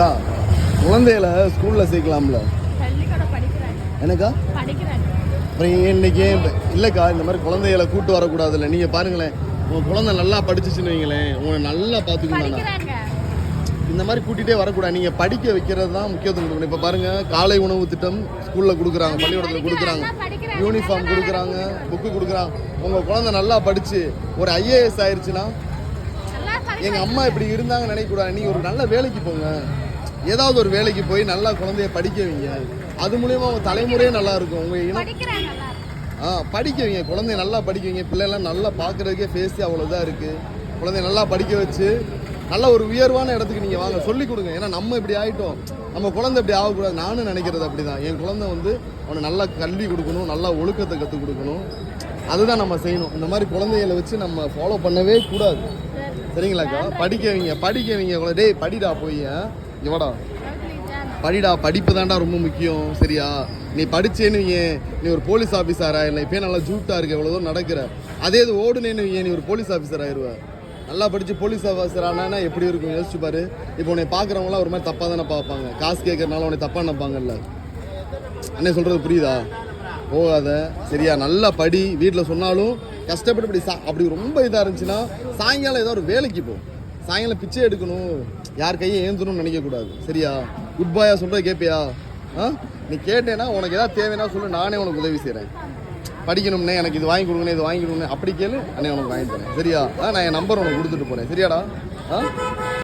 அக்கா குழந்தைகளை ஸ்கூல்ல சேர்க்கலாம்ல. எனக்கா? அப்புறம் இன்னைக்கு இல்லக்கா இந்த மாதிரி குழந்தைகளை கூட்டு வரக்கூடாதுல்ல. நீங்க பாருங்களேன் உங்க குழந்தை நல்லா படிச்சுச்சுன்னு வைங்களேன் உங்களை நல்லா பார்த்துக்கணும் இந்த மாதிரி கூட்டிகிட்டே வரக்கூடாது. நீங்கள் படிக்க வைக்கிறது தான் முக்கியத்துவம் கொடுக்கணும். இப்போ பாருங்கள் காலை உணவு திட்டம் ஸ்கூலில் கொடுக்குறாங்க பள்ளிக்கூடத்தில் கொடுக்குறாங்க. யூனிஃபார்ம் கொடுக்குறாங்க புக்கு கொடுக்குறாங்க. உங்கள் குழந்தை நல்லா படித்து ஒரு ஐஏஎஸ் ஆயிடுச்சுன்னா எங்கள் அம்மா இப்படி இருந்தாங்கன்னு நினைக்கக்கூடாது. நீங்கள் ஒரு நல்ல வேலைக்கு போங்க. ஏதாவது ஒரு வேலைக்கு போய் நல்லா குழந்தைய படிக்க வைங்க. அது மூலியமா உங்கள் தலைமுறையே நல்லா இருக்கும். இனம் நல்லா ஆ படிக்க வைங்க. குழந்தைய நல்லா படிக்க வைங்க. பிள்ளைலாம் நல்லா பார்க்குறதுக்கே ஃபேஸே அவ்வளோ இதாக இருக்குது குழந்தைய நல்லா படிக்க வச்சு நல்ல ஒரு உயர்வான இடத்துக்கு நீங்கள் வாங்க. சொல்லி கொடுங்க. ஏன்னா நம்ம இப்படி ஆகிட்டோம் நம்ம குழந்தை இப்படி ஆகக்கூடாது. நானும் நினைக்கிறது அப்படி தான் என் குழந்தை வந்து அவனை நல்லா கல்வி கொடுக்கணும். நல்லா ஒழுக்கத்தை கற்றுக் கொடுக்கணும். அதுதான் நம்ம செய்யணும். இந்த மாதிரி குழந்தைகளை வச்சு நம்ம ஃபாலோ பண்ணவே கூடாது. சரிங்களாக்கா? படிக்க வைங்க. படிக்க வைங்க. டேய் படிடா போய் இங்கே படிடா படிப்பு தான்டா ரொம்ப முக்கியம் சரியா? நீ படிச்சேன்னு நீ ஒரு போலீஸ் ஆஃபீஸரா இல்லை இப்போ நல்லா ஜூட்டா இருக்க எவ்வளோ தூரம் நடக்கிற? அதே இது ஓடுனேன்னு நீ ஒரு போலீஸ் ஆஃபீஸர் ஆயிடுவ நல்லா படிச்சு போலீஸ் ஆஃபீஸர் ஆனா எப்படி இருக்கும்? யோசிச்சு பாரு. இப்போ உன்னை பார்க்குறவங்களாம் ஒரு மாதிரி தப்பாக தானே பார்ப்பாங்க. காசு கேட்கறனால உன்னை தப்பாக நினைப்பாங்கல்ல அண்ணே சொல்றது புரியுதா? போகாத சரியா? நல்லா படி வீட்டில் சொன்னாலும் கஷ்டப்பட்டு இப்படி சா அப்படி ரொம்ப இதாக இருந்துச்சுன்னா சாயங்காலம் ஏதோ ஒரு வேலைக்கு போ. சாயங்காலம் பிச்சை எடுக்கணும். யார் கையை ஏந்தணும்னு நினைக்கக்கூடாது சரியா? குட் பாயா சொல்கிறத கேட்பியா ஆ? நீ கேட்டேன்னா உனக்கு ஏதாவது தேவைன்னா சொல்லு நானே உனக்கு உதவி செய்கிறேன் படிக்கணும்னே எனக்கு இது வாங்கி கொடுங்கண்ணே இது வாங்கி கொடுங்கண்ணே அப்படி கேளு அண்ணே உனக்கு வாங்கி தரேன். சரியா? ஆ நான் என் நம்பர் உனக்கு கொடுத்துட்டு போகிறேன் சரியாடா? ஆ?